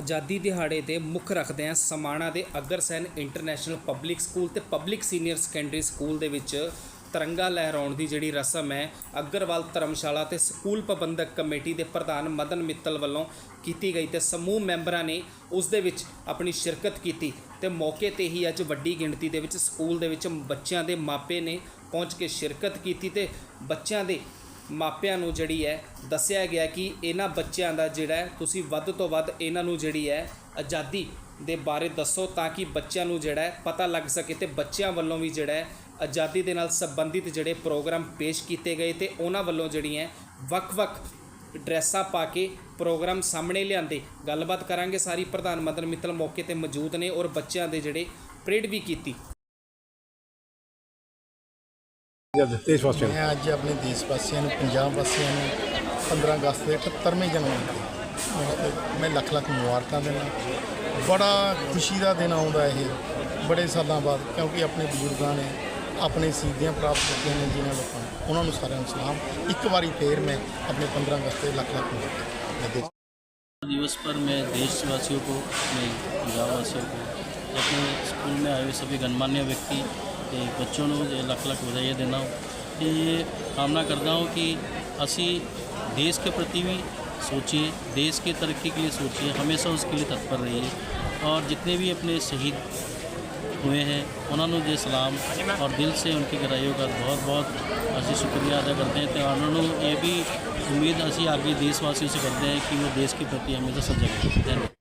ਆਜ਼ਾਦੀ ਦਿਹਾੜੇ ਦੇ ਮੁੱਖ ਰੱਖਦੇ ਹਾਂ ਸਮਾਣਾ ਦੇ ਅਗਰਸੈਨ ਇੰਟਰਨੈਸ਼ਨਲ ਪਬਲਿਕ ਸਕੂਲ ਤੇ ਪਬਲਿਕ ਸੀਨੀਅਰ ਸੈਕੰਡਰੀ ਸਕੂਲ ਦੇ ਵਿੱਚ ਤਿਰੰਗਾ ਲਹਿਰਾਉਣ ਦੀ ਜਿਹੜੀ ਰਸਮ ਹੈ, ਅਗਰਵਾਲ ਧਰਮਸ਼ਾਲਾ ਤੇ ਸਕੂਲ ਪ੍ਰਬੰਧਕ ਕਮੇਟੀ ਦੇ ਪ੍ਰਧਾਨ ਮਦਨ ਮਿੱਤਲ ਵੱਲੋਂ ਕੀਤੀ ਗਈ ਤੇ ਸਮੂਹ ਮੈਂਬਰਾਂ ਨੇ ਉਸ ਦੇ ਵਿੱਚ ਆਪਣੀ ਸ਼ਿਰਕਤ ਕੀਤੀ ਤੇ ਮੌਕੇ ਤੇ ਹੀ ਅੱਜ ਵੱਡੀ ਗਿਣਤੀ ਦੇ ਵਿੱਚ ਸਕੂਲ ਦੇ ਵਿੱਚ ਬੱਚਿਆਂ ਦੇ ਮਾਪੇ ਨੇ ਪਹੁੰਚ ਕੇ ਸ਼ਿਰਕਤ ਕੀਤੀ ਤੇ ਬੱਚਿਆਂ ਦੇ ਮਾਪਿਆਂ ਨੂੰ ਜਿਹੜੀ ਹੈ ਦੱਸਿਆ ਗਿਆ ਕਿ ਇਹਨਾਂ ਬੱਚਿਆਂ ਦਾ ਜਿਹੜਾ ਤੁਸੀਂ ਵੱਧ ਤੋਂ ਵੱਧ ਇਹਨਾਂ ਨੂੰ ਜਿਹੜੀ ਹੈ ਆਜ਼ਾਦੀ ਦੇ ਬਾਰੇ ਦੱਸੋ ਤਾਂ ਕਿ ਬੱਚਿਆਂ ਨੂੰ ਜਿਹੜਾ ਪਤਾ ਲੱਗ ਸਕੇ ਤੇ ਬੱਚਿਆਂ ਵੱਲੋਂ ਵੀ ਜਿਹੜਾ ਆਜ਼ਾਦੀ ਦੇ ਨਾਲ ਸੰਬੰਧਿਤ ਜਿਹੜੇ ਪ੍ਰੋਗਰਾਮ ਪੇਸ਼ ਕੀਤੇ ਗਏ ਤੇ ਉਹਨਾਂ ਵੱਲੋਂ ਜਿਹੜੀਆਂ ਵੱਖ-ਵੱਖ ਡਰੈਸਾਂ ਪਾ ਕੇ ਪ੍ਰੋਗਰਾਮ ਸਾਹਮਣੇ ਲਿਆਂਦੇ। ਗੱਲਬਾਤ ਕਰਾਂਗੇ ਸਾਰੀ ਪ੍ਰਧਾਨ ਮਦਨ ਮਿੱਤਲ ਮੌਕੇ ਤੇ ਮੌਜੂਦ ਨੇ ਔਰ ਬੱਚਿਆਂ ਦੇ ਜਿਹੜੇ ਪਰੇਡ ਵੀ ਕੀਤੀ। ਦੇਸ਼ ਵਾਸੀਆਂ ਨੂੰ ਮੈਂ ਅੱਜ ਆਪਣੇ ਦੇਸ਼ ਵਾਸੀਆਂ ਨੂੰ ਪੰਜਾਬ ਵਾਸੀਆਂ ਨੂੰ 15 ਅਗਸਤ ਦੇ 78ਵੇਂ ਜਨਮ ਦਿਨ ਤੇ ਮੈਂ ਲੱਖ ਲੱਖ ਮੁਬਾਰਕਾਂ ਦਿੰਦਾ ਬੜਾ ਖੁਸ਼ੀ ਦਾ ਦਿਨ ਆਉਂਦਾ ਇਹ ਬੜੇ ਸਾਲਾਂ ਬਾਅਦ ਕਿਉਂਕਿ ਆਪਣੇ ਬਜ਼ੁਰਗਾਂ ਨੇ ਆਪਣੇ ਸਿੱਧੀਆਂ ਪ੍ਰਾਪਤ ਕੀਤੀਆਂ ਨੇ ਜਿਨ੍ਹਾਂ ਲੋਕਾਂ ਨੂੰ ਉਹਨਾਂ ਨੂੰ ਸਾਰਿਆਂ ਨੂੰ ਸਲਾਮ ਇੱਕ ਵਾਰੀ ਫੇਰ ਮੈਂ ਆਪਣੇ 15 ਅਗਸਤ ਦੇ ਲੱਖ ਲੱਖ ਮੁਬਾਰਕਾਂ ਮੈਂ ਦੇਸ਼ दिवस पर मैं देशवासियों को अपने पंजाब वासियों को अपने स्कूल में आए हुए सभी गणमान्य व्यक्ति ਤੇ ਬੱਚੋਂ ਨੂੰ ਇਹ ਲੱਖ ਲੱਖ ਵਧਾਈਆਂ ਦਿੰਦਾ ਹਾਂ ਤੇ ਇਹ ਕਾਮਨਾ ਕਰਦਾ ਹਾਂ ਕਿ ਅਸੀਂ देश के प्रति भी सोचिए देश की तरक्की के लिए सोचिए हमेशा उसके लिए तत्पर रहिए और जितने भी अपने शहीद हुए हैं उन्होंने जो सलाम और दिल से उनकी गहराइयों का बहुत बहुत ਅਸੀਂ ਸ਼ੁਕਰੀਆ ਅਦਾ ਕਰਦੇ ਹਾਂ ਤੇ ਉਹਨਾਂ ਨੂੰ ਇਹ ਵੀ ਉਮੀਦ ਅਸੀਂ ਅੱਗੇ ਦੇਸ਼ ਵਾਸੀਆਂ ਸੇ ਕਰਦੇ ਹਾਂ ਕਿ ਉਹ ਦੇਸ਼ के प्रति हमेशा सजग रहें धन्यवाद